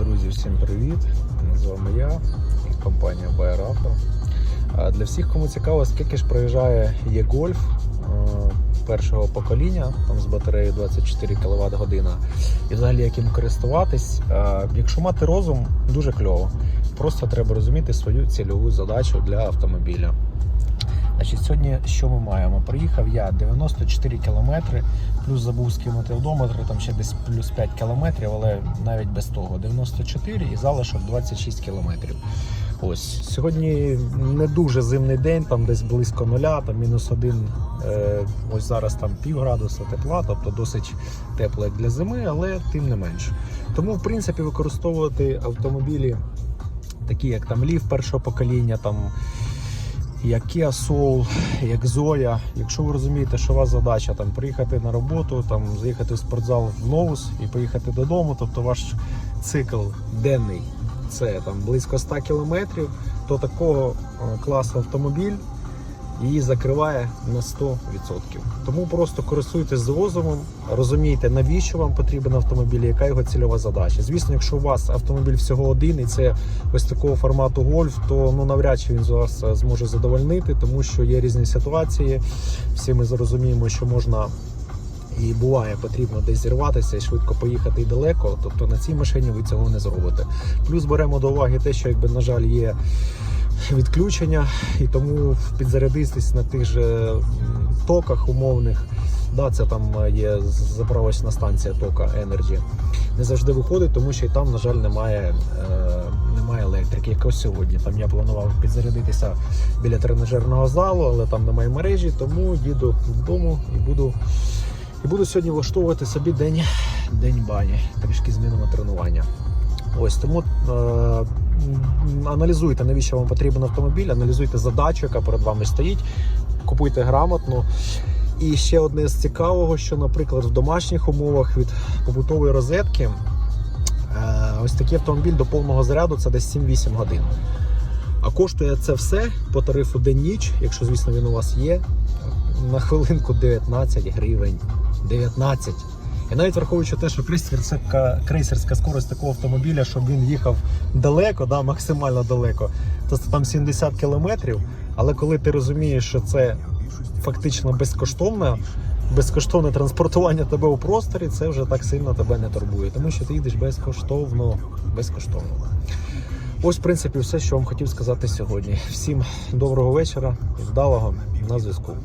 Друзі, всім привіт! З вами я і компанія Байрафа. Для всіх, кому цікаво, скільки ж проїжджає є-гольф першого покоління там з батареєю 24 кВт година, і взагалі як їм користуватись. Якщо мати розум, дуже кльово. Просто треба розуміти свою цільову задачу для автомобіля. Значить, сьогодні що ми маємо? Проїхав я 94 кілометри, плюс забув скинути одометр, там ще десь плюс 5 кілометрів, але навіть без того 94 і залишок 26 кілометрів. Ось сьогодні не дуже зимний день, там десь близько нуля, там мінус один. Е, ось зараз там пів градуса тепла, тобто досить тепло як для зими, але тим не менш. Тому, в принципі, використовувати автомобілі, такі як там Лів першого покоління, там як Kia Soul, як Zoya. Якщо ви розумієте, що у вас задача там приїхати на роботу, там заїхати в спортзал в Новус і поїхати додому, тобто ваш цикл денний це там близько 100 кілометрів, то такого е, класу автомобіль її закриває на 100%. Тому просто користуйтесь з розумійте, навіщо вам потрібен автомобіль, яка його цільова задача. Звісно, якщо у вас автомобіль всього один і це ось такого формату гольф, то ну навряд чи він вас е, зможе задовольнити, тому що є різні ситуації. Всі ми зрозуміємо, що можна. І буває, потрібно десь зірватися і швидко поїхати і далеко. Тобто на цій машині ви цього не зробите. Плюс беремо до уваги те, що якби на жаль є відключення, і тому підзарядитись на тих же токах умовних. Да, це там є заправочна станція тока Energy. Не завжди виходить, тому що і там, на жаль, немає, е, немає електрики. Як ось сьогодні. Там я планував підзарядитися біля тренажерного залу, але там немає мережі, тому їду додому і буду. І буду сьогодні влаштовувати собі день, день бані, трішки змінимо тренування. Ось тому е, аналізуйте, навіщо вам потрібен автомобіль, аналізуйте задачу, яка перед вами стоїть, купуйте грамотно. І ще одне з цікавого, що, наприклад, в домашніх умовах від побутової розетки е, ось такий автомобіль до повного заряду це десь 7-8 годин. А коштує це все по тарифу день-ніч, якщо, звісно, він у вас є, на хвилинку 19 гривень. 19. І навіть враховуючи те, що крейсерська, крейсерська скорость такого автомобіля, щоб він їхав далеко, да, максимально далеко, то там 70 кілометрів. Але коли ти розумієш, що це фактично безкоштовне, безкоштовне транспортування тебе у просторі, це вже так сильно тебе не турбує, тому що ти їдеш безкоштовно. безкоштовно. Ось, в принципі, все, що вам хотів сказати сьогодні. Всім доброго вечора і вдалого на зв'язку.